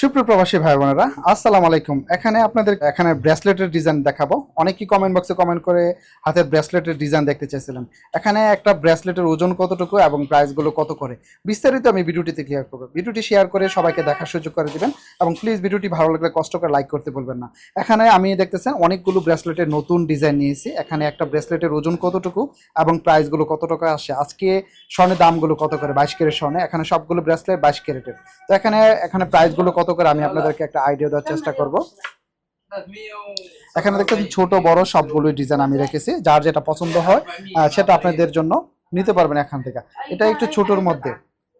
সুপ্রপ্রবাসী ভাই বোনেরা, আসসালামু আলাইকুম। এখানে আপনাদের, এখানে ব্রেসলেটের ডিজাইন দেখাবো। অনেকেই কমেন্ট বক্সে কমেন্ট করে হাতের ব্রেসলেটের ডিজাইন দেখতে চাইছিলেন এখানে একটা ব্রেসলেটের ওজন কতটুকু এবং প্রাইসগুলো কত করে? বিস্তারিত আমি ভিডিওটিতে ক্লিয়ার করব। ভিডিওটি শেয়ার করে সবাইকে দেখার সুযোগ করে দিবেন এবং প্লিজ ভিডিওটি ভালো লাগলে কষ্ট করে লাইক করতে বলবেন না। এখানে আমি দেখতেছেন অনেকগুলো ব্রেসলেটের নতুন ডিজাইন নিয়েছি। এখানে একটা ব্রেসলেটের ওজন কতটুকু এবং প্রাইসগুলো কত টাকা আসে আজকে স্বর্ণের দামগুলো কত করে? বাইশ ক্যারেট স্বর্ণে। এখানে সবগুলো ব্রেসলেট বাইশ ক্যারেটের। তো এখানে এখানে প্রাইসগুলো কত করে আমি আপনাদেরকে একটা আইডিয়া দেওয়ার চেষ্টা করব। এখানে দেখতে ছোট, বড় সবগুলো ডিজাইন আমি রেখেছি। যার যেটা পছন্দ হয় সেটা আপনাদের জন্য নিতে পারবেন এখান থেকে। এটা একটু ছোটর মধ্যে।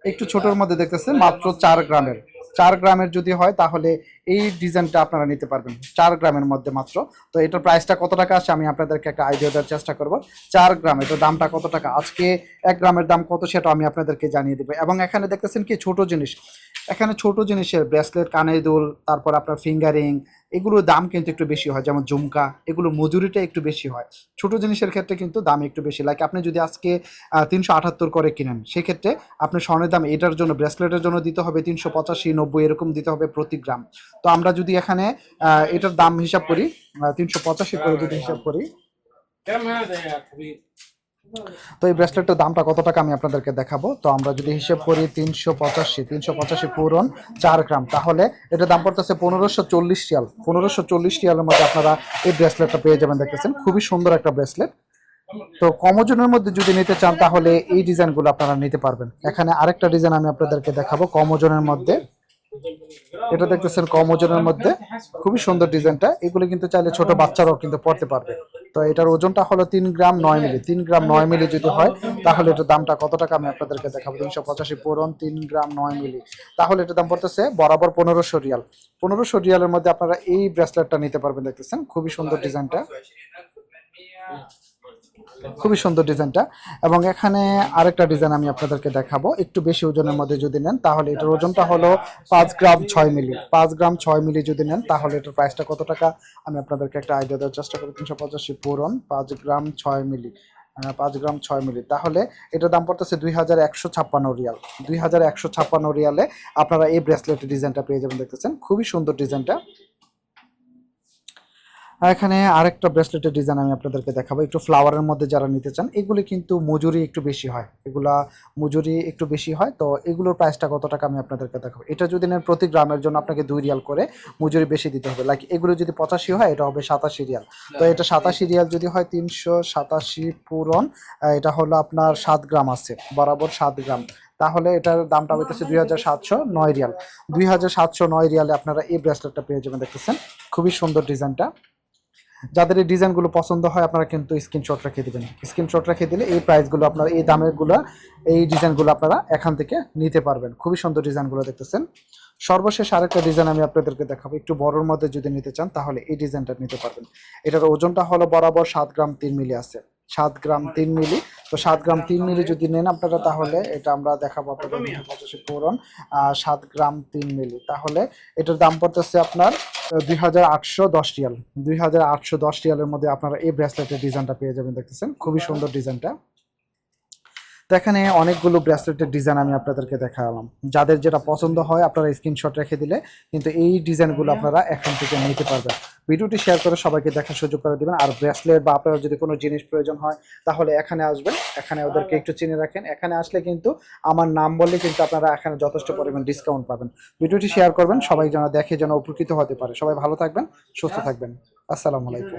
একটু ছোটর মধ্যে দেখতেছেন, মাত্র চার গ্রামের। চার গ্রামের যদি হয়, তাহলে এই ডিজাইনটা আপনারা নিতে পারবেন। চার গ্রামের মধ্যে মাত্র। তো এটার প্রাইসটা কত টাকা আসে আমি আপনাদেরকে একটা আইডিয়া দেওয়ার চেষ্টা করব। চার গ্রাম, এটার দামটা কত টাকা? আজকে এক গ্রামের দাম কত, সেটা আমি আপনাদেরকে জানিয়ে দেবো। এবং এখানে দেখতেছেন কি, ছোট জিনিস। এখানে ছোট জিনিসের ব্রেসলেট, কানের দুল, তারপর আপনার ফিঙ্গারিং, এগুলোর দাম কিন্তু একটু বেশি হয়, যেমন ঝুমকা এগুলো মজুরিটা একটু বেশি হয়। ছোট জিনিসের ক্ষেত্রে কিন্তু দাম একটু বেশি। লাইক আপনি যদি আজকে তিনশো আটাত্তর করে কিনেন, সেক্ষেত্রে আপনি স্বর্ণের দাম এটার জন্য, ব্রেসলেটের জন্য দিতে হবে তিনশো পঁচাশি নব্বই, এরকম দিতে হবে প্রতি গ্রাম। তো আমরা যদি এখানে এটার দাম হিসাব করি তিনশো পঁচাশি করে যদি হিসাব করি তো এই ব্রেসলেটের দামটা কত টাকা আমি আপনাদেরকে দেখাবো? তো আমরা যদি হিসেব করি তিনশো পঁচাশি তিনশো পঁচাশি পূরণ চার গ্রাম, তাহলে এটার দাম পড়তেছে পনেরোশো চল্লিশ রিয়াল। পনেরোশো চল্লিশ রিয়ালের মধ্যে আপনারা এই ব্রেসলেটটা পেয়ে যাবেন, দেখতেছেন? খুবই সুন্দর একটা ব্রেসলেট তো কম ওজনের মধ্যে যদি নিতে চান, তাহলে এই ডিজাইনগুলো আপনারা নিতে পারবেন। এখানে আরেকটা ডিজাইন আমি আপনাদেরকে দেখাবো, কম ওজনের মধ্যে। এটা দেখতেছেন কম ওজনের মধ্যে। খুবই সুন্দর ডিজাইনটা। এগুলো কিন্তু চাইলে ছোট বাচ্চারাও কিন্তু পড়তে পারবে। তো এটার ওজনটা হলো তিন গ্রাম নয় মিলি। তিন গ্রাম নয় মিলি যদি হয়, তাহলে এটার দামটা কত টাকা আমি আপনাদেরকে দেখাবো? তিনশো পঁচাশি পূরণ তিন গ্রাম নয় মিলি। তাহলে এটার দাম পড়তেছে বরাবর পনেরোশো রিয়াল। পনেরোশো রিয়ালের মধ্যে আপনারা এই ব্রেসলেটটা নিতে পারবেন, দেখতেছেন। খুবই সুন্দর ডিজাইনটা। খুবই সুন্দর ডিজাইনটা। এবং এখানে আরেকটা ডিজাইন আমি আপনাদেরকে দেখাবো। একটু বেশি ওজনের মধ্যে যদি নেন, তাহলে এটার ওজনটা হলো পাঁচ গ্রাম ছয় মিলি। পাঁচ গ্রাম ছয় মিলি যদি নেন, তাহলে এটার প্রাইসটা কত টাকা? আমি আপনাদেরকে একটা আইডিয়া দেওয়ার চেষ্টা করি তিনশো পঁচাশি পূরণ, পাঁচ গ্রাম ছয় মিলি। পাঁচ গ্রাম ছয় মিলি। তাহলে এটার দাম পড়তেছে দুই হাজার একশো ছাপ্পান্ন রিয়াল। দুই হাজার একশো ছাপ্পান্ন রিয়ালে আপনারা এই ব্রেসলেটের ডিজাইনটা পেয়ে যাবেন, দেখতেছেন? খুবই সুন্দর ডিজাইনটা এখানে আরেকটা ব্রেসলেটের ডিজাইন আমি আপনাদেরকে দেখাবো। একটু ফ্লাওয়ারের মধ্যে যারা নিতে চান, এগুলি কিন্তু মজুরি একটু বেশি হয়। এগুলা মজুরি একটু বেশি হয়, তো এগুলোর প্রাইসটা কত টাকা আমি আপনাদেরকে দেখাবো। এটা যদি নেন প্রতি গ্রামের জন্য আপনাকে দুই রিয়াল করে মজুরি বেশি দিতে হবে। লাইক এগুলো যদি পঁচাশি হয়, এটা হবে সাতাশি রিয়াল। তো এটা সাতাশি রিয়াল যদি হয়, তিনশো সাতাশি পূরণ এটা হলো আপনার সাত গ্রাম আছে, বরাবর সাত গ্রাম। তাহলে এটার দামটা হইতেছে দুই হাজার সাতশো নয় রিয়াল। দুই হাজার সাতশো নয় রিয়ালে আপনারা এই ব্রেসলেটটা পেয়ে যাবেন, দেখতেছেন? খুবই সুন্দর ডিজাইনটা যাদের এই ডিজাইনগুলো পছন্দ হয়, আপনারা কিন্তু স্ক্রিনশট রেখে দিবেন। স্ক্রিনশট রেখে দিলে এই প্রাইসগুলো আপনারা, এই দামেরগুলো, এই ডিজাইনগুলো আপনারা এখান থেকে নিতে পারবেন। খুবই সুন্দর ডিজাইনগুলো দেখতেছেন। সর্বশেষ আরেকটা ডিজাইন আমি আপনাদেরকে দেখাবো। একটু বড়র মধ্যে যদি নিতে চান, তাহলে এই ডিজাইনটা নিতে পারবেন। এটার ওজনটা হলো বরাবর সাত গ্রাম তিন মিলি আছে। সাত গ্রাম তিন মিলি। তো সাত গ্রাম তিন মিলি যদি নেন আপনারা, তাহলে এটা আমরা দেখাবো আপনাদের পঁচাশি পূরণ সাত গ্রাম তিন মিলি। তাহলে এটার দাম পড়তেছে আপনার দুই হাজার আটশো দশ রিয়াল। দুই হাজার আটশো দশ রিয়ালের মধ্যে আপনারা এই ব্রেসলেটের ডিজাইনটা পেয়ে যাবেন, দেখতেছেন? খুবই সুন্দর ডিজাইনটা তো এখানে অনেকগুলো ব্রেসলেটের ডিজাইন আমি আপনাদেরকে দেখালাম। যাদের যেটা পছন্দ হয়, আপনারা স্ক্রিনশট রেখে দিলে কিন্তু এই ডিজাইনগুলো আপনারা এখান থেকে নিতে পারবেন। ভিডিওটি শেয়ার করে সবাইকে দেখার সুযোগ করে দিবেন। আর ব্রেসলেট বা আপনার যদি কোনো জিনিস প্রয়োজন হয়, তাহলে এখানে আসবেন। এখানে ওদেরকে একটু চিনে রাখেন। এখানে আসলে কিন্তু আমার নাম বললে কিন্তু আপনারা এখানে যথেষ্ট পরিমাণ ডিসকাউন্ট পাবেন। ভিডিওটি শেয়ার করবেন। সবাই যেন দেখে যেন উপকৃত হতে পারে। সবাই ভালো থাকবেন, সুস্থ থাকবেন। আসসালামু আলাইকুম।